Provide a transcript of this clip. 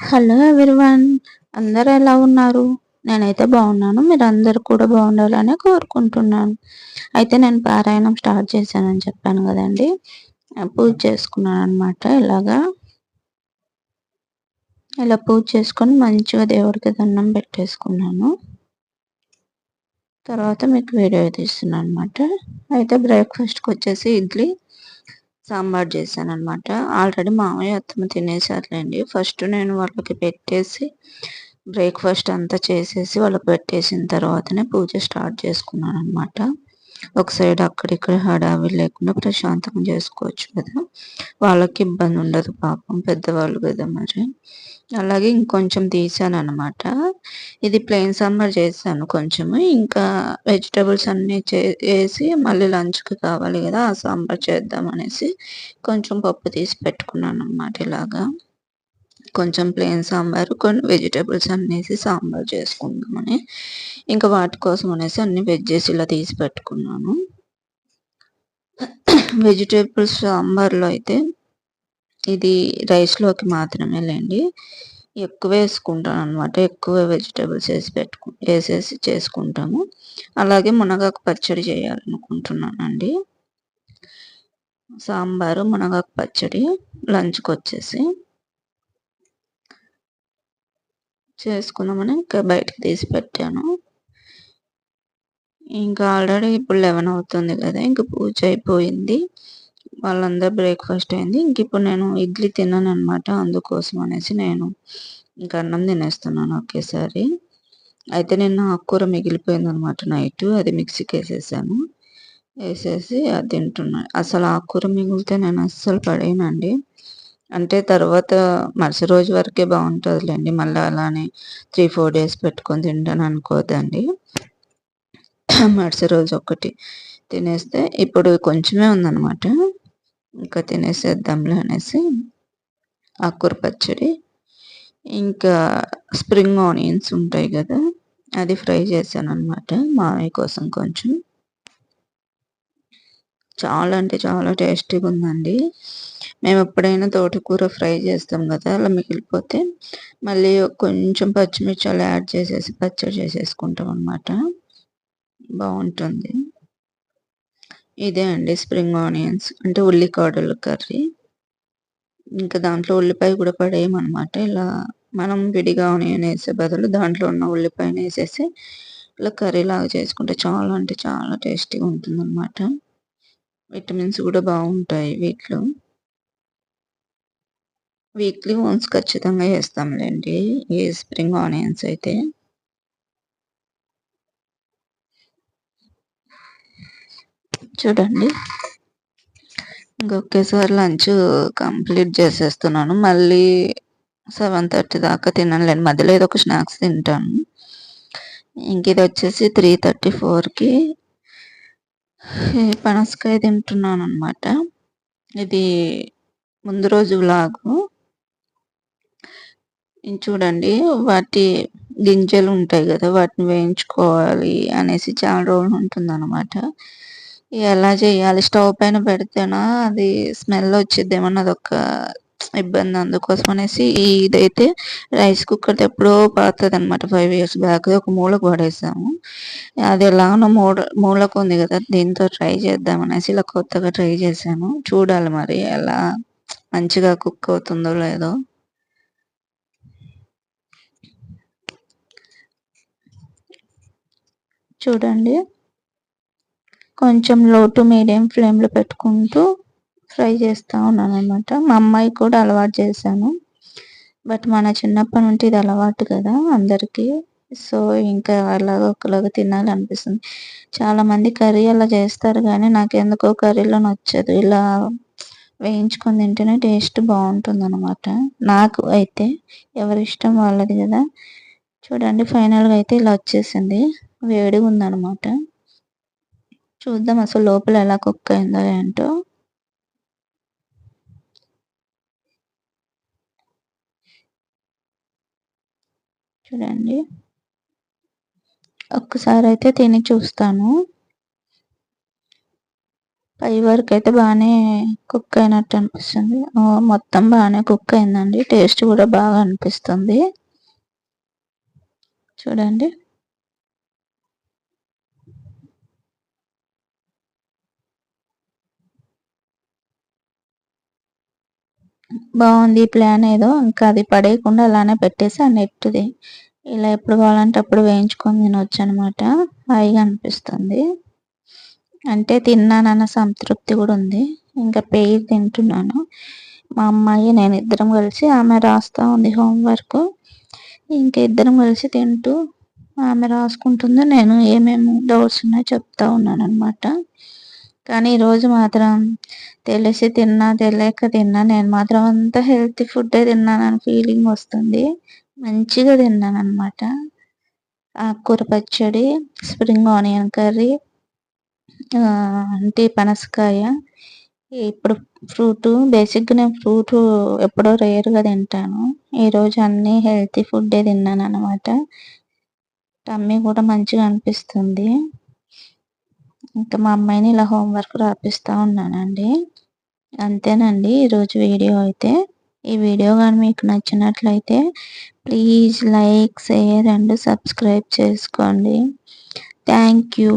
Hello everyone అందరూ ఎలా ఉన్నారు? నేనైతే బాగున్నాను మీరు అందరు కూడా బాగుండాలని కోరుకుంటున్నాను. అయితే నేను పారాయణం స్టార్ట్ చేశానని చెప్పాను కదండి. పూజ చేసుకున్నాను అనమాట ఇలాగా ఇలా పూజ చేసుకొని మంచిగా దేవుడికి దండం పెట్టేసుకున్నాను. తర్వాత మీకు వీడియో తీస్తున్నాను అనమాట అయితే బ్రేక్ఫాస్ట్కి వచ్చేసి ఇడ్లీ సాంబార్ చేశాను అనమాట ఆల్రెడీ మామయ్య అత్తమ్మ తినేసారులేండి. ఫస్ట్ నేను వాళ్ళకి పెట్టేసి బ్రేక్ఫాస్ట్ అంతా చేసేసి వాళ్ళకి పెట్టేసిన తర్వాతనే పూజ స్టార్ట్ చేసుకున్నాను అనమాట ఒక సైడ్ అక్కడిక్కడ హడావి లేకుండా ప్రశాంతంగా చేసుకోవచ్చు కదా. వాళ్ళకి ఇబ్బంది ఉండదు పాపం పెద్దవాళ్ళు కదా మరి. అలాగే ఇంకొంచెం తీసాను అనమాట ఇది ప్లెయిన్ సాంబార్ చేశాను కొంచెము. ఇంకా వెజిటబుల్స్ అన్నీ చేసి మళ్ళీ లంచ్కి కావాలి కదా ఆ సాంబార్ చేద్దాం అనేసి కొంచెం పప్పు తీసి పెట్టుకున్నాను అనమాట ఇలాగా. కొంచెం ప్లెయిన్ సాంబార్ కొన్ని వెజిటబుల్స్ అన్నేసి సాంబార్ చేసుకుందామని. ఇంకా వాటి కోసం అనేసి అన్ని వెజ్జెస్ ఇలా తీసి పెట్టుకున్నాను. వెజిటేబుల్స్ సాంబార్లో అయితే ఇది రైస్లోకి మాత్రమే లేండి. ఎక్కువ వేసుకుంటాను అనమాట ఎక్కువ వెజిటేబుల్స్ వేసి పెట్టుకు వేసేసి చేసుకుంటాము. అలాగే మునగాకు పచ్చడి చేయాలనుకుంటున్నానండి. సాంబారు మునగాకు పచ్చడి లంచ్కి వచ్చేసి చేసుకుందామని ఇంకా బయటకు తీసి పెట్టాను. ఇంకా ఆల్రెడీ ఇప్పుడు లెవెన్ అవుతుంది కదా ఇంకా పూజ అయిపోయింది. వాళ్ళందరూ బ్రేక్ఫాస్ట్ అయింది. ఇంక ఇప్పుడు నేను ఇడ్లీ తిన్నాను అనమాట అందుకోసం అనేసి నేను ఇంకా అన్నం తినేస్తున్నాను ఒకేసారి. అయితే నేను ఆకుకూర మిగిలిపోయింది అనమాట నైట్ అది మిక్సీకి వేసేసాను. వేసేసి అది తింటున్నాను అసలు ఆకుకూర మిగిలితే నేను అస్సలు పడేయనండి. అంటే తర్వాత మరుసటి రోజు వరకే బాగుంటుందిలేండి. మళ్ళీ అలానే త్రీ ఫోర్ డేస్ పెట్టుకొని తింటాను అనుకోదండి. మరుసటి రోజు ఒకటి తినేస్తే ఇప్పుడు కొంచెమే ఉందన్నమాట. ఇంకా తినేసేద్దాంలే అనేసి ఆకుకూర పచ్చడి ఇంకా స్ప్రింగ్ ఆనియన్స్ ఉంటాయి కదా అది ఫ్రై చేశాను అనమాట మామయ్య కోసం కొంచెం. చాలా అంటే చాలా టేస్టీగా ఉందండి. మేము ఎప్పుడైనా తోటకూర ఫ్రై చేస్తాం కదా అలా మిగిలిపోతే మళ్ళీ కొంచెం పచ్చిమిర్చి అలా యాడ్ చేసేసి పచ్చడి చేసేసుకుంటాం అనమాట బాగుంటుంది. ఇదే అండి స్ప్రింగ్ ఆనియన్స్ అంటే ఉల్లికాడలు కర్రీ. ఇంకా దాంట్లో ఉల్లిపాయ కూడా పడేయమన్నమాట. ఇలా మనం విడిగా ఆనియన్ వేసే బదులు దాంట్లో ఉన్న ఉల్లిపాయను వేసేసి ఇలా కర్రీ లాగా చేసుకుంటే చాలా అంటే చాలా టేస్టీగా ఉంటుంది అనమాట విటమిన్స్ కూడా బాగుంటాయి వీటిలో. వీక్లీ వన్స్ ఖచ్చితంగా వేస్తాంలేండి ఈ స్ప్రింగ్ ఆనియన్స్ అయితే. చూడండి. ఇంకొకేసారి లంచ్ కంప్లీట్ చేసేస్తున్నాను. మళ్ళీ సెవెన్ థర్టీ దాకా తినలేను మధ్యలో ఏదో ఒక స్నాక్స్ తింటాను. ఇంక ఇది వచ్చేసి త్రీ థర్టీ ఫోర్కి పనసకాయ తింటున్నాను అనమాట ఇది ముందు రోజు లాగు చూడండి వాటి గింజలు ఉంటాయి కదా వాటిని వేయించుకోవాలి అనేసి చాలా రోజులు ఉంటుంది అనమాట ఎలా చేయాలి? స్టవ్ పైన పెడితేనా అది స్మెల్ వచ్చిద్దేమో అదొక ఇబ్బంది. అందుకోసం అనేసి ఇదైతే రైస్ కుక్కర్ ఎప్పుడో పడుతుంది అనమాట ఫైవ్ ఇయర్స్ బ్యాక్ ఒక మూలకు పడేసాము. అది ఎలాగో మూల మూలకు ఉంది కదా దీంతో ట్రై చేద్దాం అనేసి ఇలా కొత్తగా ట్రై చేశాను. చూడాలి మరి ఎలా మంచిగా కుక్ అవుతుందో లేదో. చూడండి. కొంచెం లో టు మీడియం ఫ్లేమ్లో పెట్టుకుంటూ ఫ్రై చేస్తూ ఉన్నాను అనమాట మా అమ్మాయి కూడా అలవాటు చేశాను. బట్ మన చిన్నప్పటి నుండి ఇది అలవాటు కదా అందరికీ. సో ఇంకా అలాగ ఒకలాగా తినాలి అనిపిస్తుంది చాలామంది కర్రీ అలా చేస్తారు కానీ నాకు ఎందుకో కర్రీలో నచ్చదు. ఇలా వేయించుకొని తింటేనే టేస్ట్ బాగుంటుంది అనమాట నాకు అయితే ఎవరి ఇష్టం వాళ్ళది కదా. చూడండి ఫైనల్గా అయితే ఇలా వచ్చేసింది. వేడిగా ఉందన్నమాట చూద్దాం అసలు లోపల ఎలా కుక్ అయిందో ఏంటో. చూడండి. ఒక్కసారి అయితే తిని చూస్తాను. పై వరకు అయితే బాగానే కుక్ అయినట్టు అనిపిస్తుంది. మొత్తం బాగానే కుక్ అయిందండి. టేస్ట్ కూడా బాగా అనిపిస్తుంది. చూడండి. బాగుంది ప్లాన్ ఏదో. ఇంకా అది పడేయకుండా అలానే పెట్టేసి ఆ నెట్ది ఇలా ఎప్పుడు కావాలంటే అప్పుడు వేయించుకొని తినొచ్చు అనమాట హాయిగా అనిపిస్తుంది. అంటే తిన్నానన్న సంతృప్తి కూడా ఉంది. ఇంకా పెయిర్ తింటున్నాను. మా అమ్మాయి నేను ఇద్దరం కలిసి ఆమె రాస్తూ ఉంది హోంవర్క్. ఇంకా ఇద్దరం కలిసి తింటూ ఆమె రాసుకుంటుంది నేను ఏమేమి డౌట్స్ ఉన్నాయో చెప్తా ఉన్నాను అనమాట కానీ ఈరోజు మాత్రం తెలిసి తిన్నా తెలియక తిన్నా నేను మాత్రం అంతా హెల్తీ ఫుడ్డే తిన్నానని ఫీలింగ్ వస్తుంది. మంచిగా తిన్నాను అనమాట ఆకుకూర పచ్చడి స్ప్రింగ్ ఆనియన్ కర్రీ అంటే పనసకాయ. ఇప్పుడు ఫ్రూట్ బేసిక్గా నేను ఫ్రూట్ ఎప్పుడో రేర్గా తింటాను. ఈరోజు అన్నీ హెల్తీ ఫుడ్డే తిన్నాను అనమాట టమ్మీ కూడా మంచిగా అనిపిస్తుంది. ఇంకా మా అమ్మాయిని ఇలా హోంవర్క్ రాపిస్తూ ఉన్నానండి. అంతేనండి ఈరోజు వీడియో అయితే. ఈ వీడియో కానీ మీకు నచ్చినట్లయితే please like share and subscribe చేసుకోండి. Thank you.